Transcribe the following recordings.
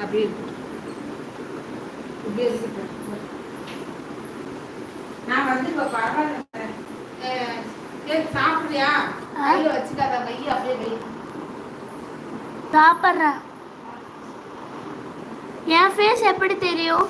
அப்படி இருக்கும். இப்படியே இருக்கட்டும். நான் வந்து இப்போ பரவாயில்ல. அஹ், சரி, சாப்பிடுறியா? கையில வச்சுக்காத வை அப்படியே வை. சாப்பிட்றேன் என் ஃபேஸ் எப்படி தெரியும்?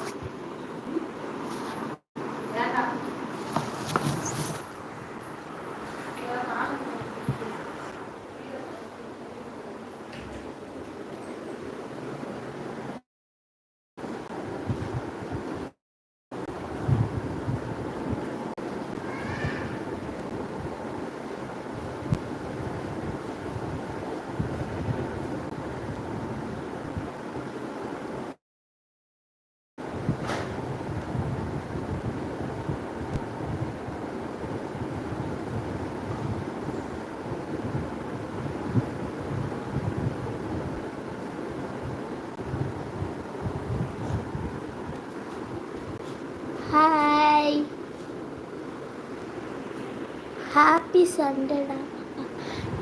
హ్యాపీ సండే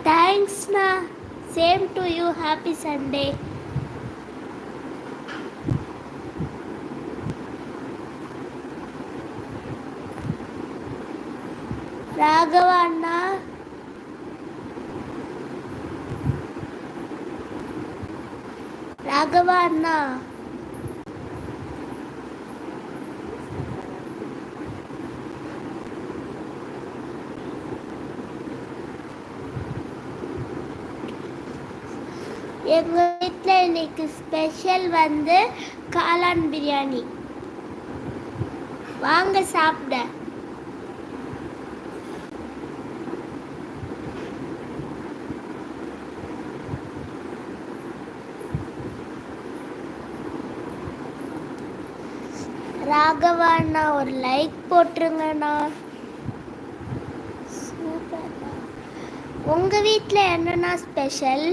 థ్యాంక్స్ నా same to you happy Sunday Raghava అన్న. రాఘవ అన్న. எங்கள் வீட்டில் இன்னைக்கு ஸ்பெஷல் வந்து காளான் பிரியாணி. வாங்க சாப்பிட. ராகவா அண்ணா ஒரு லைக் போட்டுருங்கண்ணா. சூப்பர் உங்கள் வீட்டில் என்னண்ணா ஸ்பெஷல்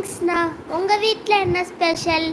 தேங்க்ஸ்ண்ணா உங்கள் வீட்டில் என்ன ஸ்பெஷல்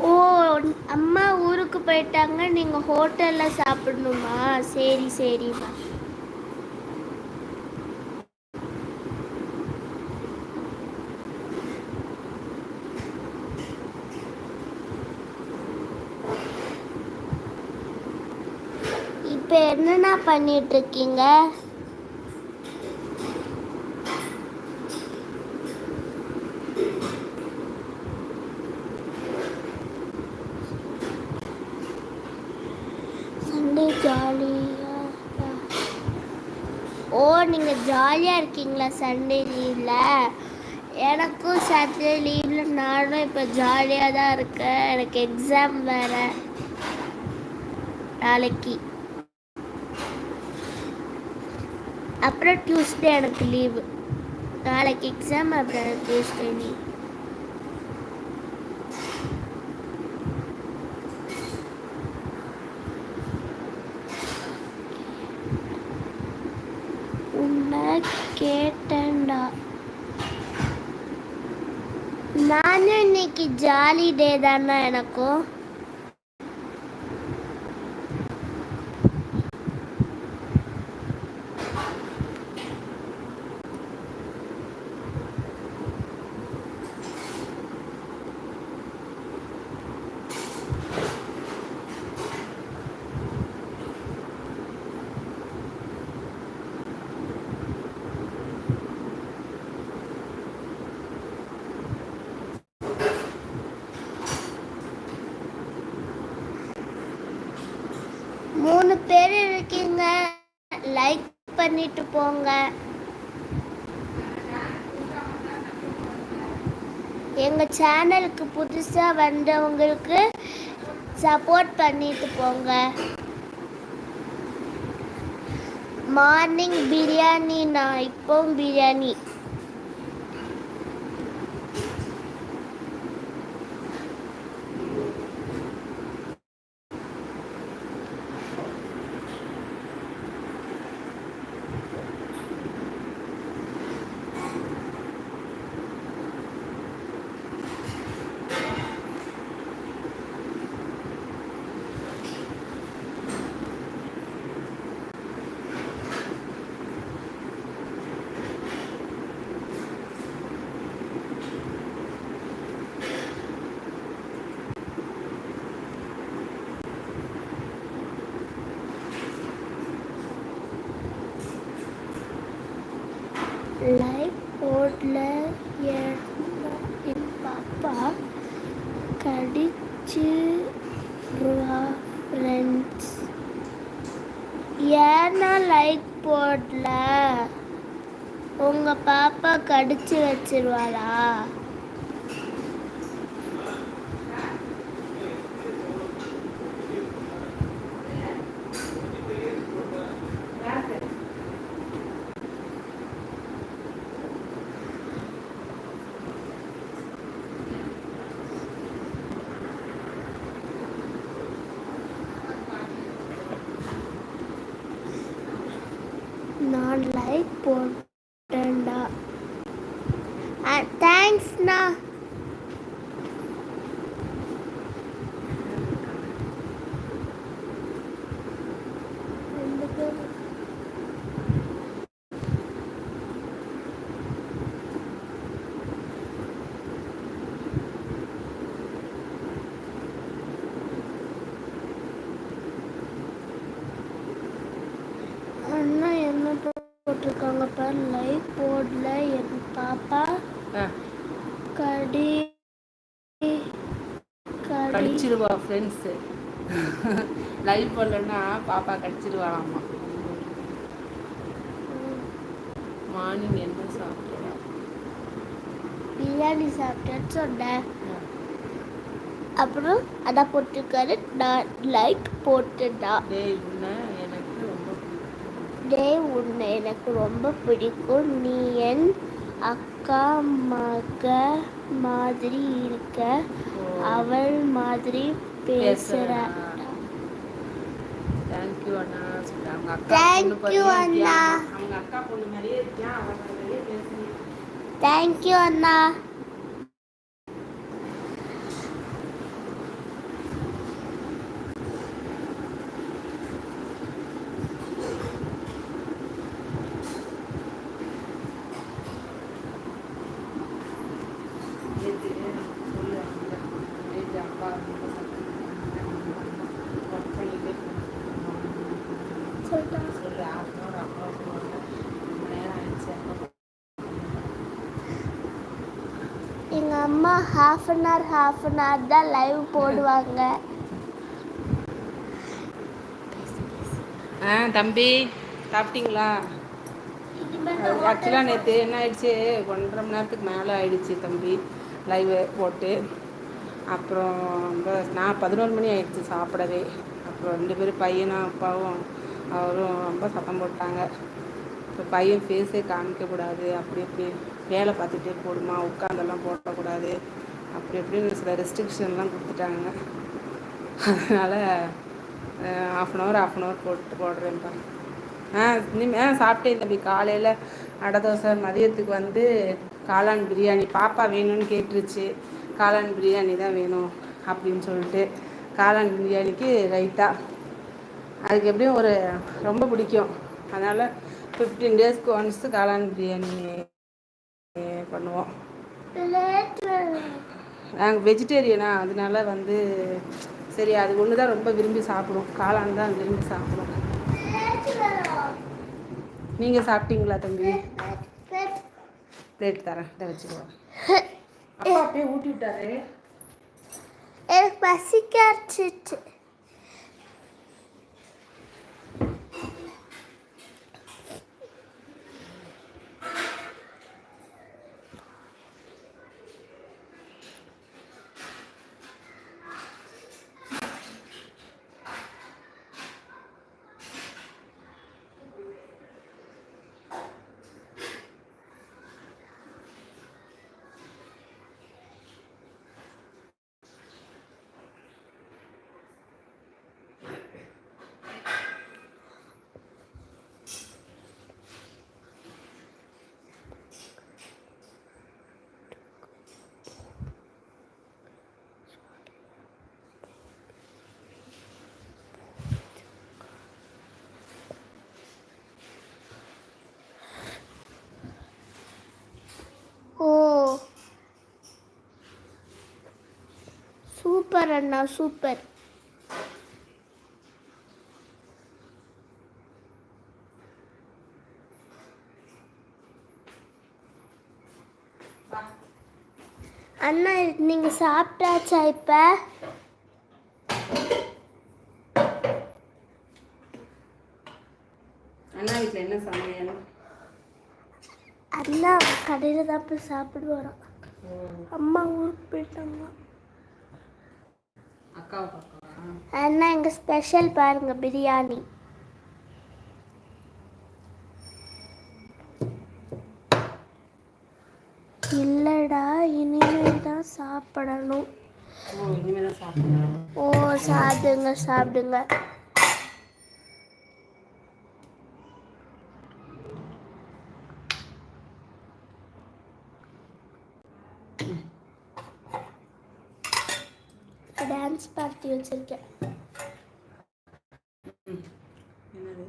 ஓ அம்மா ஊருக்கு போயிட்டாங்க நீங்கள் ஹோட்டலில் சாப்பிடணுமா? சரி சரிம்மா இப்போ என்னென்ன பண்ணிட்டு இருக்கீங்க சண்டே ஜாலியாக ஓ நீங்கள் ஜாலியாக இருக்கீங்களா சண்டே லீவில் எனக்கும் சண்டே லீவில் நானும் இப்போ ஜாலியாக தான் இருக்கேன். எனக்கு எக்ஸாம் வேறு. நாளைக்கு. அப்புறம் டியூஸ்டே எனக்கு லீவு நாளைக்கு எக்ஸாம் அப்புறம் டியூஸ்டே லீவ் உன்னை கேட்டேன்டா நானும் இன்னைக்கு ஜாலி டே பேர் இருக்கீங்க லைக் பண்ணிட்டு போங்க. எங்கள் சேனலுக்கு புதுசாக வந்தவங்களுக்கு சப்போர்ட் பண்ணிட்டு போங்க. மார்னிங் பிரியாணி நான் இப்போவும் பிரியாணி லைக் போர்டில் என் பாப்பா கடிச்சிருவா ஃப்ரெண்ட்ஸ் ஏன்னா லைக் போடல உங்கள் பாப்பா கடிச்சு வச்சிருவாளா நான் லைக் போட்டேன்டா தேங்க்ஸ்ண்ணா ரெண்டு பேரும் அண்ணா என்ன போட்டிருக்காங்க பார் லைக் போர்டில் என் பாப்பா கடி கடி. கடிச்சிருவா ஃப்ரெண்ட்ஸு லைவ் பண்ணலன்னா பாப்பா கடிச்சிருவாளாமா. மார்னிங் என்ன சாப்பிட்டா? பிரியாணி சாப்பிட்டேன்னு சொன்னேன் அப்புறம் அதான் போட்டிருக்காரு. நான் லைக் போட்டுடா டேய் உன்னை பிடிக்கும் டே உன்னை எனக்கு ரொம்ப பிடிக்கும். நீ என் அக்கா மக மாதிரி இருக்க. அவள் மாதிரி பேசுற. தேங்க்யூ அண்ணா. மாதிரியே அண்ணா. இருக்கியா? அவங்க அக்கா பொண்ணு மாதிரியே இருக்கியா அவங்க மாதிரியே பேசுறீங்க தேங்க்யூ அண்ணா நேத்து சொல்லு அவங்க நேத்து அப்பா ரொம்ப சத்தம் ஒர்க் பண்ணிட்டே சொல்லிட்டா அப்புறம் ரொம்ப நேரம் ஆயிடுச்சு எங்கள் அம்மா half an hour half an hour தான் லைவ் போடுவாங்க. ஆ தம்பி சாப்பிட்டீங்களா? ஆக்சுவலாக நேற்று என்ன ஆயிடுச்சு? ஒன்றரை மணி நேரத்துக்கு மேலே ஆயிடுச்சு தம்பி லைவ் போட்டு. அப்புறம் ரொம்ப நான் பதினோரு மணி ஆயிடுச்சு சாப்பிடவே. அப்புறம் ரெண்டு பேரும் பையனும் அப்பாவும் அவரும் ரொம்ப சத்தம் போட்டாங்க. இப்போ பையன் ஃபேஸே காமிக்கக்கூடாது அப்படி இப்படி வேலை பார்த்துட்டே போடுமா? உட்காந்தெல்லாம் போடக்கூடாது. அப்படி இப்படின்னு சில ரெஸ்ட்ரிக்ஷன்லாம் கொடுத்துட்டாங்க. அதனால் half an hour half an hour போட்டு போடுறேன்ப்பா. ஆ இனிமே ஆ சாப்பிட்டேன் தம்பி. காலையில் அடை தோசை மதியத்துக்கு வந்து காளான் பிரியாணி. பாப்பா வேணும்னு கேட்டுருச்சு. காளான் பிரியாணி தான் வேணும் அப்படின்னு சொல்லிட்டு காளான் பிரியாணிக்கு ரைத்தா அதுக்கு எப்படியும் ஒரு ரொம்ப பிடிக்கும். அதனால் ஃபிஃப்டீன் டேஸ்க்கு ஒன்ஸ் காளான் பிரியாணி பண்ணுவோம். நாங்கள் வெஜிடேரியனா அதனால வந்து சரி அது ஒன்று தான் ரொம்ப விரும்பி சாப்பிடும் காளான் தான் விரும்பி சாப்பிடும் நீங்கள் சாப்பிட்டீங்களா தம்பி? பிளேட் தரேன். இதை வச்சுக்குவோம் அப்பா அப்படியே ஊட்டி விட்டாரு. பசிக்காச்சு சூப்பர் அண்ணா சூப்பர். அண்ணா நீங்க சாப்பிட்டாச்சா இப்ப? அண்ணா வீட்டில் என்ன சமையல்? அண்ணா கடையில தான் போய் சாப்பிட்டு வரோம். அம்மா ஊருக்கு போயிட்டாங்க. அண்ணா எங்க ஸ்பெஷல் பாருங்க பிரியாணி. இல்லடா இனிமேல் தான் சாப்பிடணும். ஓ இனிமேல் தான் சாப்பிடணும். ஓ சாப்பிடுங்க சாப்பிடுங்க. டான்ஸ் பார்ட்டி வச்சிருக்கேன் என்னது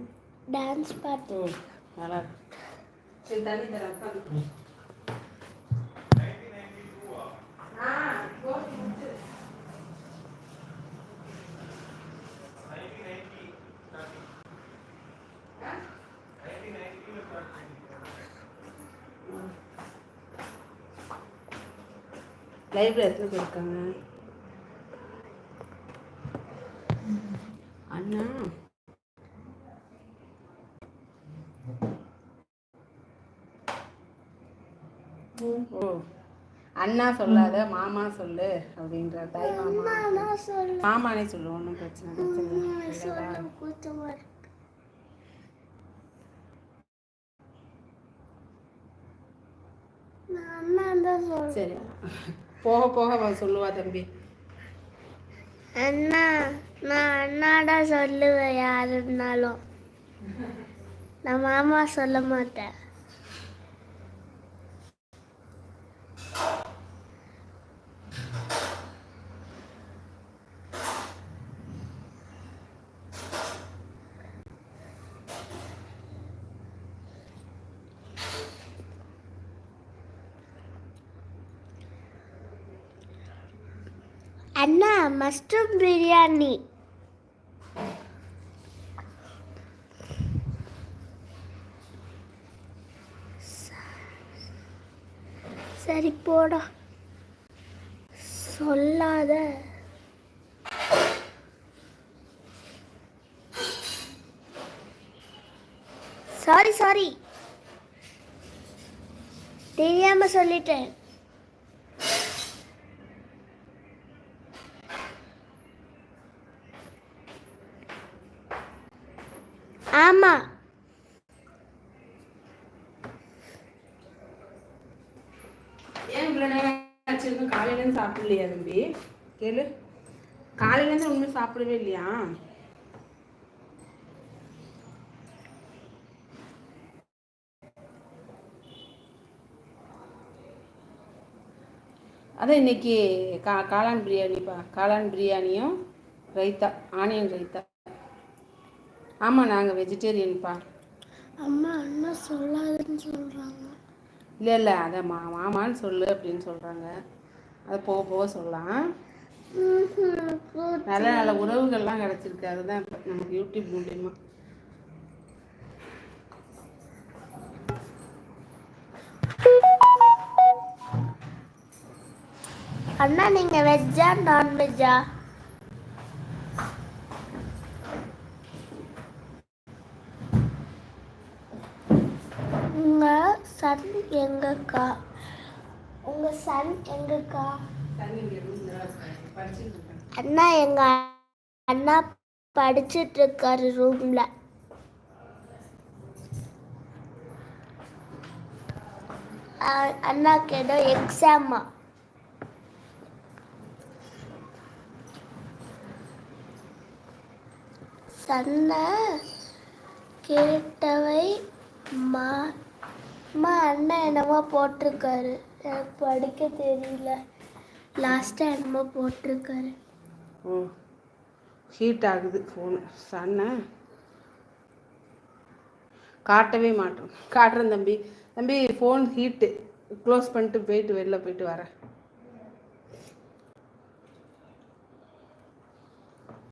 டான்ஸ் பார்ட்டி ஓ நல்லா இருக்கு சரி தண்ணி தர உட்காந்து லைப்ரரி எத்தனை பேர் இருக்காங்க அண்ணா. ஓ. அண்ணா சொல்லாத மாமா சொல்லு அப்படின்ற தாய் மாமா. மாமானே சொல்லு ஒன்றும் பிரச்சனை சரி போக போக சொல்லுவா தம்பி. அண்ணா நான் அண்ணாடா சொல்லுவேன் யார் இருந்தாலும். நான் மாமா சொல்ல மாட்டேன். அண்ணா மஷ்ரூம் பிரியாணி சரி போடா. சொல்லாத. சாரி சாரி தெரியாம சொல்லிட்டேன். ஆமா. சாப்பிடலையா தம்பி? கேளு. காலையிலேருந்து ஒன்றும் சாப்பிடவே இல்லையா? அதான் இன்னைக்கு கா காளான் பிரியாணிப்பா. காளான் பிரியாணியும் ரைத்தா ஆனியன் ரைத்தா. ஆமாம் நாங்கள் வெஜிடேரியன்ப்பா. அம்மா அண்ணா சொல்லாதுன்னு சொல்றாங்க. இல்லை இல்லை அதை மா மாமான்னு சொல்லு அப்படின்னு சொல்கிறாங்க அதை போக போக சொல்லலாம். நல்ல நல்ல உறவுகள்லாம் கிடச்சிருக்கு. அதுதான் இப்போ நமக்கு யூடியூப் மூலியமா. அண்ணா நீங்க வெஜ்ஜா நான்வெஜ்ஜா உங்க சன் எங்கக்கா சன் எங்கக்கா? அண்ணா எங்க அண்ணா படிச்சிட்டு இருக்காரு ரூம்ல அண்ணாக்கு ஏதோ எக்ஸாமா சன்ன கேட்டவை மா அம்மா அண்ணன் என்னமோ போட்டிருக்காரு. எனக்கு படிக்க தெரியல. லாஸ்ட்டாக என்னமோ போட்டிருக்காரு. ஓ ஹீட் ஆகுது ஃபோனு சன்ன? காட்டவே மாட்டோம். காட்டுறேன் தம்பி. தம்பி ஃபோன் ஹீட்டு க்ளோஸ் பண்ணிட்டு போயிட்டு வெளில போயிட்டு வரேன்.